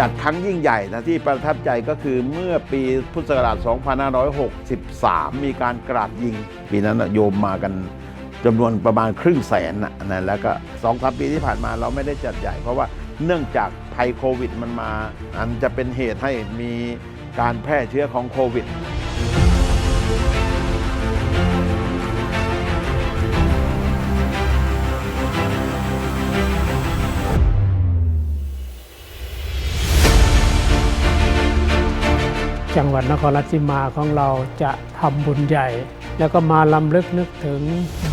จัดครั้งยิ่งใหญ่นะที่ประทับใจก็คือเมื่อปีพุทธศักราช 2563 มีการกราดยิง ปีนั้นโยมมากันจำนวนประมาณครึ่งแสนนะนะแล้วก็สองสามปีที่ผ่านมาเราไม่ได้จัดใหญ่ เพราะว่าเนื่องจากภัยโควิดมันมา อันจะเป็นเหตุให้มีการแพร่เชื้อของโควิด จังหวัดนครราชสีมาของเราจะทำบุญใหญ่ แล้วก็มาลำลึกนึกถึง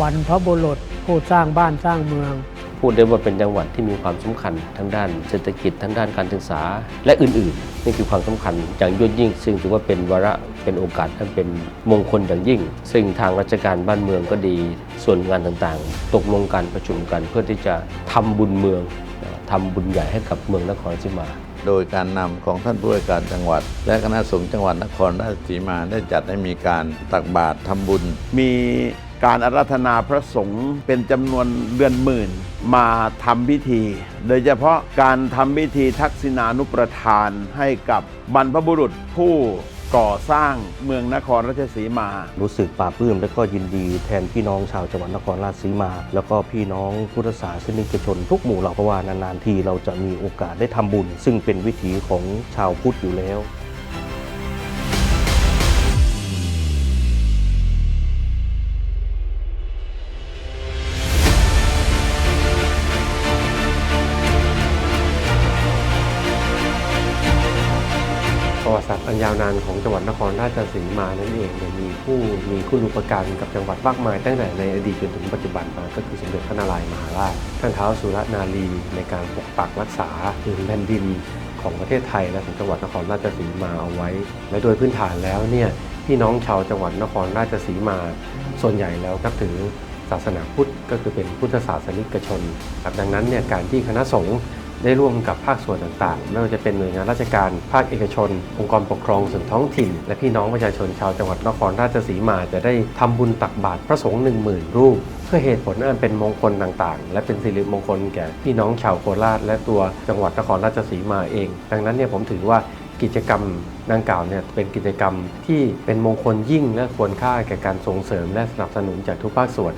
บรรพบุรุษผู้สร้างบ้านสร้างเมือง พูดได้ว่าเป็นจังหวัดที่มีความสำคัญทั้งด้านเศรษฐกิจทั้งด้านการศึกษาและอื่นๆ นี่คือความสำคัญอย่างยิ่งยิ่ง ซึ่งถือว่าเป็นวาระเป็นโอกาสที่เป็นมงคลอย่างยิ่ง ซึ่งทางราชการบ้านเมืองก็ดี ส่วนงานต่างๆ ตกลงกันประชุมกันเพื่อที่จะทำบุญเมืองนะทำบุญใหญ่ให้กับเมืองนครราชสีมา โดยการนำของท่านผู้ว่าการจังหวัด และคณะสงฆ์จังหวัดนครราชสีมาได้จัดให้มีการตักบาตรทำบุญ มีการอาราธนาพระสงฆ์เป็นจำนวนเดือนหมื่นมาทำพิธี โดยเฉพาะการทำพิธีทักษิณานุประทานให้กับบรรพบุรุษผู้ ก่อสร้างเมืองนครราชสีมา รู้สึกปลาบปลื้มและก็ยินดีแทนพี่น้องชาวจังหวัดนครราชสีมา แล้วก็พี่น้องพุทธศาสนิกชน ทุกหมู่เหล่าเพราะว่านานๆทีเราจะมีโอกาสได้ทำบุญ ซึ่งเป็นวิถีของชาวพุทธอยู่แล้ว อันยาวนานของจังหวัดนครราชสีมานั่นเองเนี่ยมีผู้มีคุณูปการกับจังหวัดมากมายตั้งแต่ในอดีตจนถึงปัจจุบันมาก็คือสมเด็จพระนารายณ์มหาราชท่านเท้าวสุรนารีในการปกปักรักษาพื้นแผ่นดินของประเทศไทยและของจังหวัดนครราชสีมาเอาไว้ และโดยพื้นฐานแล้วเนี่ยพี่น้องชาวจังหวัดนครราชสีมา ส่วนใหญ่แล้วนับถือศาสนาพุทธก็คือเป็นพุทธศาสนิกชนดังนั้นเนี่ยการที่คณะสงฆ์ ได้ร่วมกับภาคส่วนต่างๆ ไม่ว่าจะเป็นหน่วยงานราชการ ภาคเอกชน องค์กรปกครองส่วนท้องถิ่น และพี่น้องประชาชนชาวจังหวัดนครราชสีมาจะได้ทำบุญตักบาตรพระสงฆ์หนึ่งหมื่นรูป เพื่อเหตุผลอันเป็นมงคลต่างๆ และเป็นสิริมงคลแก่พี่น้องชาวโคราช และตัวจังหวัดนครราชสีมาเอง ดังนั้นเนี่ยผมถือว่ากิจกรรมดังกล่าวเนี่ยเป็นกิจกรรมที่เป็นมงคลยิ่งและควรค่าแก่การส่งเสริมและสนับสนุนจากทุกภาคส่วน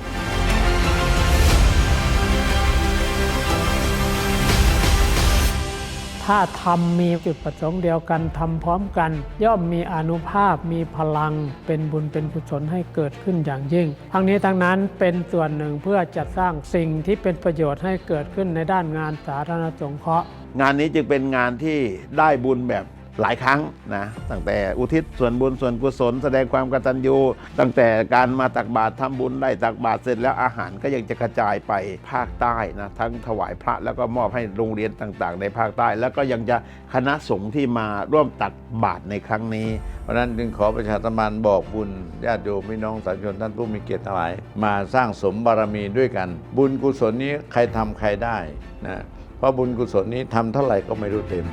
ถ้าทำมีจุดประสงค์เดียวกันทำพร้อมกัน ย่อมมีอนุภาพมีพลัง เป็นบุญเป็นกุศลให้เกิดขึ้นอย่างยิ่ง ทั้งนี้ทั้งนั้นเป็นส่วนหนึ่งเพื่อจัดสร้างสิ่งที่เป็นประโยชน์ให้เกิดขึ้นในด้านงานสาธารณสงเคราะห์งานนี้จึงเป็นงานที่ได้บุญแบบ หลายครั้งนะตั้งแต่อุทิศส่วนบุญส่วนกุศล แสดงความกตัญญูตั้งแต่การมาตักบาตรทำบุญได้ตักบาตรเสร็จแล้วอาหารก็ยังจะกระจายไปภาคใต้นะทั้งถวายพระแล้วก็มอบให้โรงเรียนต่างๆ ในภาคใต้ แล้วก็ยังจะคณะสงฆ์ที่มาร่วมตักบาตรในครั้งนี้ เพราะฉะนั้นจึงขอประชาสัมพันธ์บอกบุญญาติโยมพี่น้องสาธุชนท่านผู้มีเกียรติทั้งหลาย มาสร้างสมบารมีด้วยกัน บุญกุศลนี้ใครทำใครได้นะเพราะบุญกุศลนี้ทำเท่าไหร่ก็ไม่รู้เต็ม